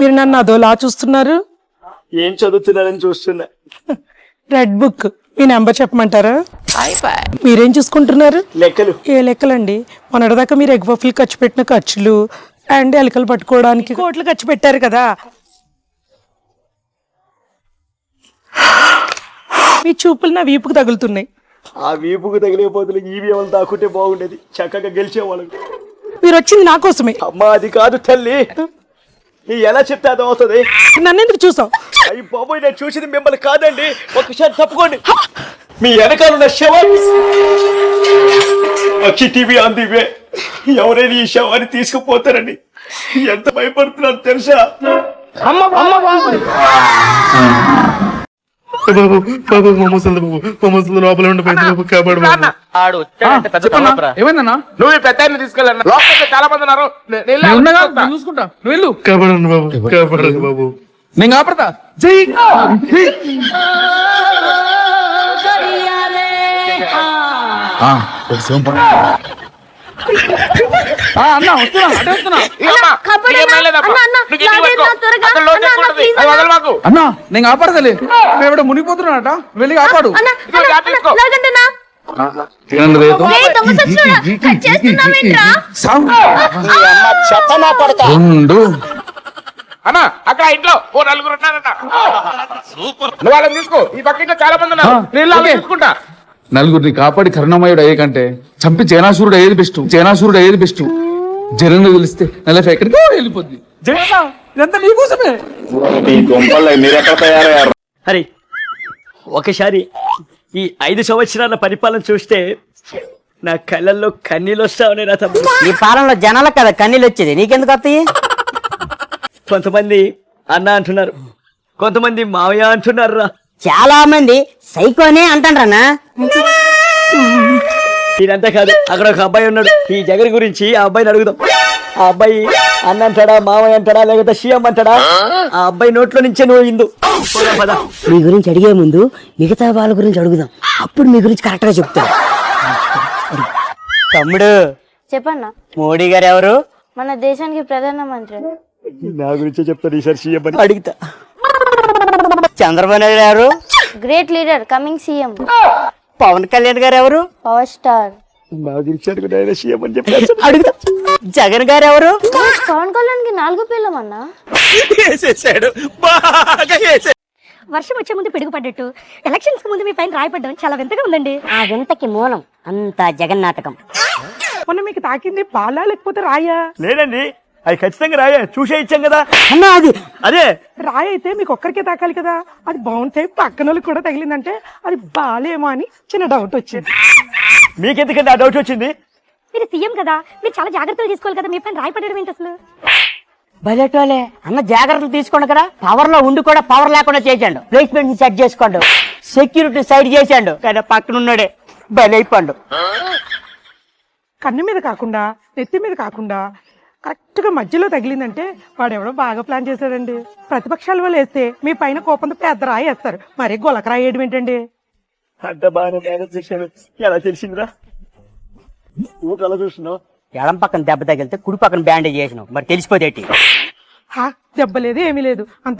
మీరు నన్ను అదోలా చూస్తున్నారు? ఏం చదువుతున్నారని చూస్తున్నా. Red book. మీ నెంబర్ చెప్పమంటారా? మీరేం చూసుకుంటున్నారు? లెక్కలు. ఏ లెక్కలండి? మొన్నటిదాకా మీరు ఎగ్ పఫ్లు ఖర్చు పెట్టిన ఖర్చులు అండ్ ఎలకలు పట్టుకోవడానికి కోట్లు ఖర్చు పెట్టారు కదా. మీ చూపులు నా వీపుకు తగులుతున్నాయి. ఆ వీపుకు తగిలే పోతులు ఈ వ్యవలు దాక్కుంటే బాగుండేది. చక్కగా గెలిచేవాళ్ళం మీరు వచ్చింది నా కోసమే. అమ్మా అది కాదు తల్లి. నీ ఎలా చెప్తే అది అవుతుంది? నన్ను ఎందుకు చూసావు? అయ్యి బాబోయ్ నేను చూసింది మిమ్మల్ని కాదండి. ఒకసారి తప్పుకోండి. మీ వెనకాల ఉన్న శవం. అక్షి టీవీ అంది ఇవే. ఎవరైనా ఈ శవాన్ని తీసుకుపోతారండి ఎంత భయపడుతున్నారు తెలుసా? బాబు బాబు మా ముసలి బాబు మా ముసలి లోపల ఉండిపోయింది బాబు కాపాడు బాబు. ఆడు వచ్చాడంటే పెద్ద తలనొప్పిరా. ఏమైందన్నా? నువ్వు ఈ పెద్ద తీసుకెళ్ళాను లోపల చాలా మంది ఉన్నారు నే- నేను ఉండగా. నేను చూసుకుంటా. నువ్వు వెళ్ళు. కాపాడండి బాబు కాపాడండి బాబు. నేను కాపాడతా. జై. ఆ, ఒక శివం పడ. ఆ, అన్నా వస్తున్నా అటే వస్తున్నా. అన్నా. నేను కాపాడతలే. మేము మునిగిపోతున్నాడట వెళ్ళి కాపాడు. అన్న అక్కడ ఇంట్లో ఓ నలుగురు ఉన్నారట. వాళ్ళని తీసుకో. ఈ పక్క చాలా మంది ఉన్నారు. నేను. తీసుకుంటా నలుగురిని కాపాడి కరుణమయుడు అయ్యే కంటే చంపి జనాసురుడు అయ్యేది బెస్ట్. జనాసురుడు అయ్యేది బెస్ట్. జనం తెలిస్తే నా లైఫ్ ఎక్కడికో వెళ్ళిపోద్ది. జగన్న ఇదంతా నీకోసమే హరి ఒకసారి ఈ ఐదు సంవత్సరాల పరిపాలన చూస్తే నా కళ్ళల్లో కన్నీళ్ళు వస్తావని నా తమ్ముడు. ఈ పాలనలో జనాలకు కదా కన్నీళ్ళు వచ్చేది. నీకెందుకు వస్తాయి కొంతమంది అన్న అంటున్నారు కొంతమంది మావయ్య అంటున్నారు రా. చాలా మంది సైకోనే అంటాడ్రన్నా. ఇదంతా కాదు. అక్కడ ఒక అబ్బాయి ఉన్నాడు. ఈ జగన్ గురించి ఆ అబ్బాయిని అడుగుదాం. ఆ అబ్బాయి అన్న అంటాడా మావయ్య అంటాడా లేకపోతే సీఎం అంటాడా? ఆ? అబ్బాయి నోట్లో నుంచే నువ్వు ఇందు. మీ గురించి అడిగే ముందు మిగతా వాళ్ళ గురించి అడుగుదాం. అప్పుడు మీ గురించి కరెక్ట్గా చెప్తాం. తమ్ముడు. చెప్పన్నా. మోడీ గారు ఎవరు? మన దేశానికి ప్రధానమంత్రి నా గురించే చెప్తాను ఈసారి సీఎం అని. అడుగుతా. చంద్రబాబు నాయుడు ఎవరు great leader coming CM. Pawan Kalyan garu ఎవరు? Power star. సీఎం అని అడుగుతా. జగన్ గారు ఎవరు? పవన్ కళ్యాణ్కి నాలుగు పిల్లమన్నా వర్షం వచ్చే ముందు పిడుగుపడ్డట్టు. ఎలక్షన్స్ ముందు మీ పైన రాయపడ్డం చాలా వింతగా ఉందండి. ఆ వింతకి మూలం అంతా జగన్ నాటకం మొన్న మీకు తాకింది బాలా లేకపోతే రాయా? లేదండి. అది ఖచ్చితంగా రాయే చూసే ఇచ్చాం కదా. అన్నా అది అదే. రాయి అయితే మీకు ఒక్కరికే తాకాలి కదా. అది బాగుంటాయి పక్కన వాళ్ళకి కూడా తగిలిందంటే అది బాలేమో అని చిన్న డౌట్ వచ్చింది. మీకెందుకంటే ఆ డౌట్ వచ్చింది? మీరు సీఎం కదా మీరు చాలా జాగ్రత్తలు తీసుకోవాలి కదా మీ పైన రాయపడడం ఏంటి అసలు? బయటోలే అన్న జాగ్రత్తలు తీసుకోండి కదా పవర్లో ఉండి కూడా పవర్ లేకుండా చేసాడు ప్లేస్మెంట్ సెట్ చేసుకోండు. సెక్యూరిటీ సైడ్ చేసాడు కానీ పక్కన ఉన్నాడే. బలైపోండు కన్ను మీద కాకుండా నెత్తి మీద కాకుండా కరెక్ట్గా మధ్యలో తగిలిందంటే వాడు ఎవడో బాగా ప్లాన్ చేశాడండి. ప్రతిపక్షాల వాళ్ళు వేస్తే మీ పైన కోపంతో పెద్ద రాయి వేస్తారు. మరి గొలక రాయి వేయడం ఏంటండి? అంత బాగానే మేనేజ్ చేశాను ఎలా తెలిసిందిరా? ఊట అలా చూస్తున్నావు? ఎడం పక్కన దెబ్బ తగిలితే కుడి పక్కన బ్యాండేజ్ చేసినావు. మరి తెలిసిపోతేటి దెబ్బ లేదు ఏమీ లేదు. అంత